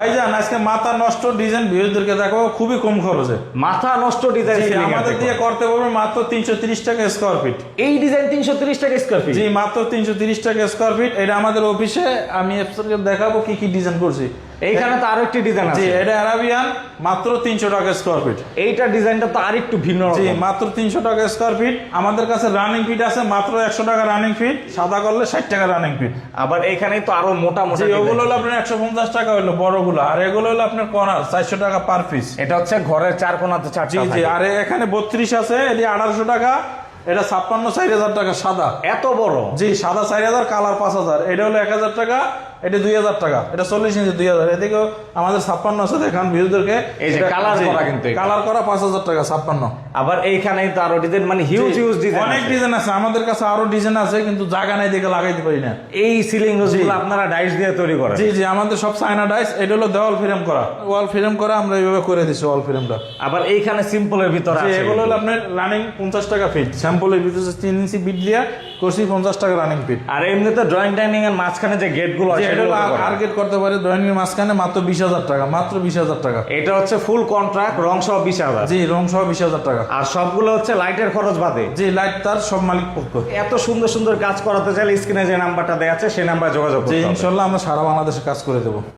ভাইজান আজকে মাথা নষ্ট ডিজাইন বিরোধীদেরকে দেখো খুবই কম খরচে। মাথা নষ্ট ডিজাইন আমাদের দিয়ে করতে পারবে মাত্র তিনশো তিরিশ টাকা স্কোয়ার ফিট এই ডিজাইন তিনশো তিরিশ টাকা স্কোয়ার ফিট জি মাত্র তিনশো তিরিশ টাকা স্কোয়ার ফিট এটা আমাদের অফিসে আমি দেখাবো কি কি ডিজাইন করছি। এইখানে তো আরও একটি ডিজাইন আছে। এটা আরাবিয়ান মাত্র তিনশো টাকা স্কোয়ার ফিট এইটা ডিজাইনটা তো আর একটু ভিন্ন জি মাত্র তিনশো টাকা স্কোয়ার ফিট আমাদের কাছে রানিং ফিট আছে মাত্র একশো টাকা রানিং ফিট সাদা করলে ষাট টাকা রানিং ফিট আবার এইখানে তো আরও মোটা মোটা ওগুলো হলো আপনার একশো পঞ্চাশ টাকা হলো বড়গুলো। আর এগুলো হলো আপনার কর্নার চারশো টাকা পার পিস এটা হচ্ছে ঘরের চার কোনাতে চারটা জি জি আর এখানে বত্রিশ আছে এটি আঠারোশো টাকা এটা ছাপ্পান্ন চার হাজার টাকা সাদা। এত বড়? জি সাদা চার হাজার কালার পাঁচ হাজার। এটা হলো এক হাজার টাকা এটা দুই হাজার টাকা এটা চল্লিশ ইঞ্চি দুই হাজার। এদিকেও আমাদের ছাপ্পান্ন আছে দেখান বিরোধীদেরকে এই যে colour করা কিন্তু কালার করা পাঁচ হাজার টাকা ছাপ্পান্ন। আবার এইখানে তো আরও ডিজাইন মানে হিউজ হিউজ ডিজাইন অনেক ডিজাইন আছে আমাদের কাছে আরও ডিজাইন আছে কিন্তু জায়গা নাই দেখে লাগাইতে পারি না। এই সিলিংগুলো আপনারা ডাইস দিয়ে তৈরি করেন। জি জি আমাদের সব চায়না ডাইস এটা হলো দেওয়াল ফ্রেম করা। ওয়াল ফ্রেম করা আমরা এইভাবে করে দিচ্ছি ওয়াল ফ্রেমটা আবার এইখানে সিম্পলের ভিতরে আছে। এগুলো হলো আপনার রানিং পঞ্চাশ টাকা ফিট স্যাম্পলের ভিতরে তিন ইঞ্চি বিট দিয়ে করছি পঞ্চাশ টাকা রানিং ফিট আর এমনিতে ড্রয়িং ডাইনিং এর মাঝখানে যে গেটগুলো আছে টার্গেট করতে পারে দৈনিক মাঝখানে মাত্র বিশ হাজার টাকা মাত্র বিশ হাজার টাকা। এটা হচ্ছে ফুল কন্ট্রাক্ট রং সহ বিশ হাজার। জি রং সহ বিশ হাজার টাকা। আর সবগুলো হচ্ছে লাইটের খরচ বাদে। জি লাইট তার সব মালিক পক্ষ। এত সুন্দর সুন্দর কাজ করাতে চাইলে স্ক্রিনে যে নাম্বারটা দেওয়া আছে সেই নাম্বারে যোগাযোগ জি ইনশাল্লাহ আমরা সারা বাংলাদেশে কাজ করে দেবো।